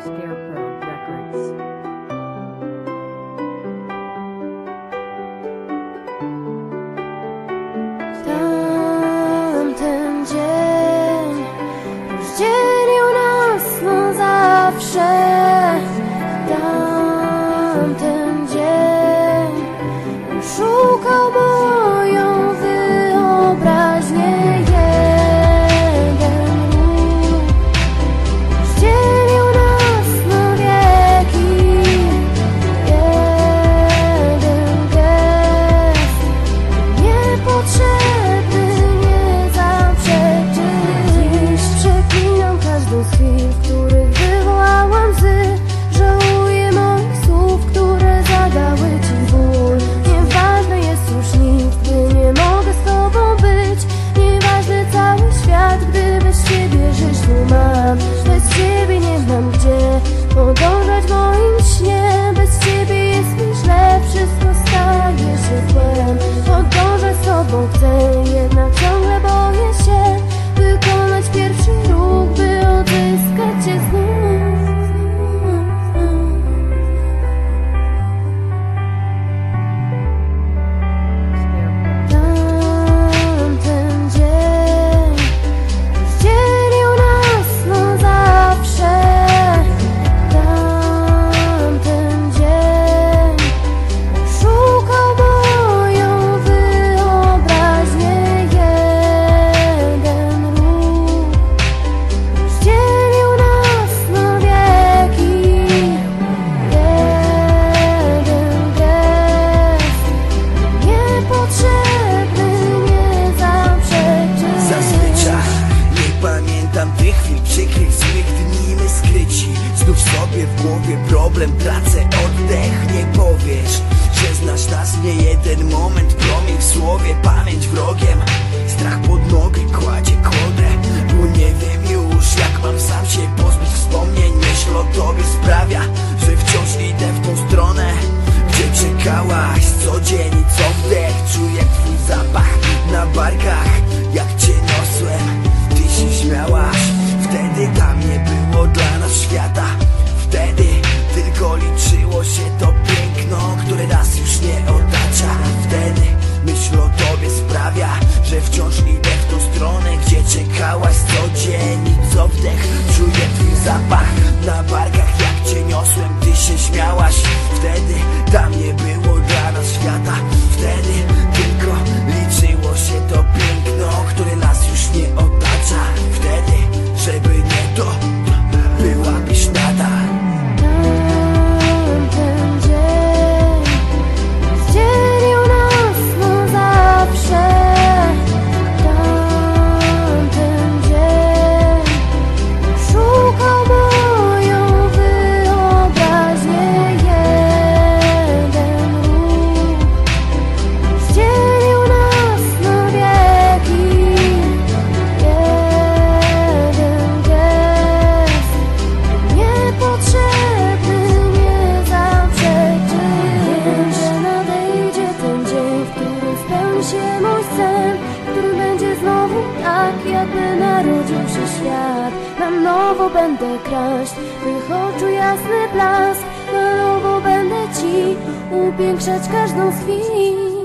Scarecrow Records. Tamten dzień już dzielił nas na zawsze. nie zaprzeczy Dziś przeklinam każdą z chwil, w których wywołałam łzy Żałuję moich słów, które zadały ci ból Nieważne jest już nic, gdy nie mogę z tobą być. Nieważny cały świat, gdy bez ciebie żyć nie mam. Bez ciebie nie znam gdzie, odolę tracę oddech Nie powiesz, że znasz nas nie jeden moment. Promień w słowie, pamięć wrogiem. Strach pod nogi kładzie kłodę Bo nie wiem już jak mam sam się pozbyć wspomnień. Myśl o tobie sprawia, że wciąż idę w tą stronę Gdzie czekałaś co dzień i co wdech. Czuję twój zapach. Dzień i co wdech? Czuję twój zapach na barkach Jak cię niosłem, ty się śmiałaś narodził się świat Na nowo będę kraść. Twych jasny blask Na nowo będę Ci upiększać każdą z